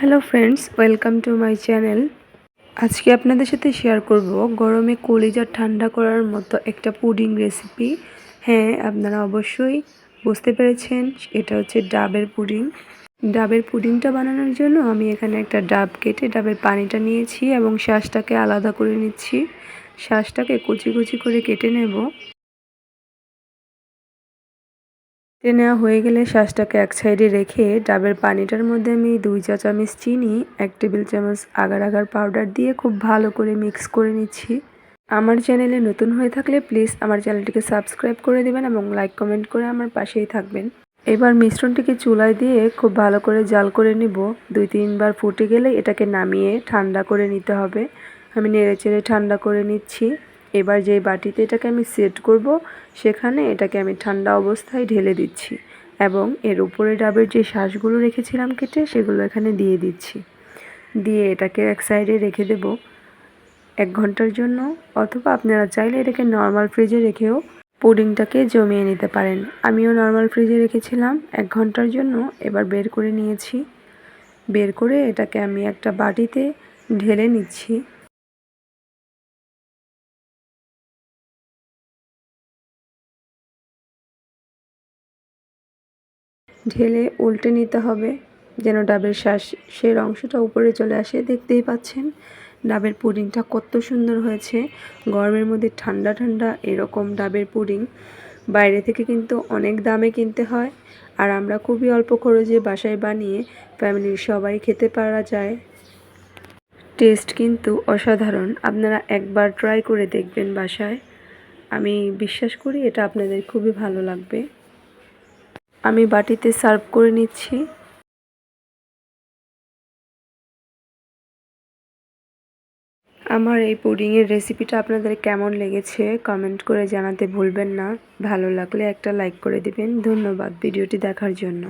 Hello friends, welcome to my channel. আজকে আপনাদের সাথে শেয়ার করব গরমে কলিজা ঠান্ডা করার মতো একটা পুডিং রেসিপি। হ্যাঁ আপনারা অবশ্যই বুঝতে পেরেছেন, এটা হচ্ছে ডাবের পুডিং। ডাবের পুডিংটা বানানোর জন্য আমি এখানে একটা ডাব কেটে ডাবের পানিটা নিয়েছি এবং শ্বাসটাকে আলাদা করে নিচ্ছি। শ্বাসটাকে কুচি কুচি করে কেটে নেব। কেটে নেওয়া হয়ে গেলে শ্বাসটাকে এক সাইডে রেখে ডাবের পানিটার মধ্যে আমি দুই চা চামচ চিনি, এক টেবিল চামচ আগার আগার পাউডার দিয়ে খুব ভালো করে মিক্স করে নিচ্ছি। আমার চ্যানেলে নতুন হয়ে থাকলে প্লিজ আমার চ্যানেলটিকে সাবস্ক্রাইব করে দেবেন এবং লাইক কমেন্ট করে আমার পাশেই থাকবেন। এবার মিশ্রণটিকে চুলায় দিয়ে খুব ভালো করে জাল করে নিব। দুই তিনবার ফুটে গেলে এটাকে নামিয়ে ঠান্ডা করে নিতে হবে। আমি নেড়ে চেড়ে ঠান্ডা করে নিচ্ছি। এবার যে বাটিতে এটাকে আমি সেট করব, সেখানে এটাকে আমি ঠান্ডা অবস্থায় ঢেলে দিচ্ছি এবং এর উপরে ডাবের যে শ্বাসগুলো রেখেছিলাম কেটে, সেগুলো এখানে দিয়ে দিচ্ছি। দিয়ে এটাকে এক সাইডে রেখে দেব এক ঘণ্টার জন্য, অথবা আপনারা চাইলে এটাকে নর্মাল ফ্রিজে রেখেও পুডিংটাকে জমিয়ে নিতে পারেন। আমিও নর্মাল ফ্রিজে রেখেছিলাম এক ঘণ্টার জন্য, এবার বের করে নিয়েছি। বের করে এটাকে আমি একটা বাটিতে ঢেলে নিচ্ছি। ঢেলে উল্টে নিতে হবে, যেন ডাবের শ্বাসের অংশটা উপরে চলে আসে। দেখতেই পাচ্ছেন, ডাবের পুডিংটা কত সুন্দর হয়েছে। গরমের মধ্যে ঠান্ডা ঠান্ডা এরকম ডাবের পুডিং। বাইরে থেকে কিন্তু অনেক দামে কিনতে হয়। আর আমরা খুবই অল্প খরচে বাসায় বানিয়ে ফ্যামিলির সবাই খেতে পারা যায়। টেস্ট কিন্তু অসাধারণ। আপনারা একবার ট্রাই করে দেখবেন বাসায়। আমি বিশ্বাস করি এটা আপনাদের খুবই ভালো লাগবে। আমি বাটিতে সার্ভ করে নিচ্ছি। আমার এই পুডিংয়ের রেসিপিটা আপনাদের কেমন লেগেছে কমেন্ট করে জানাতে ভুলবেন না। ভালো লাগলে একটা লাইক করে দিবেন। ধন্যবাদ ভিডিওটি দেখার জন্য।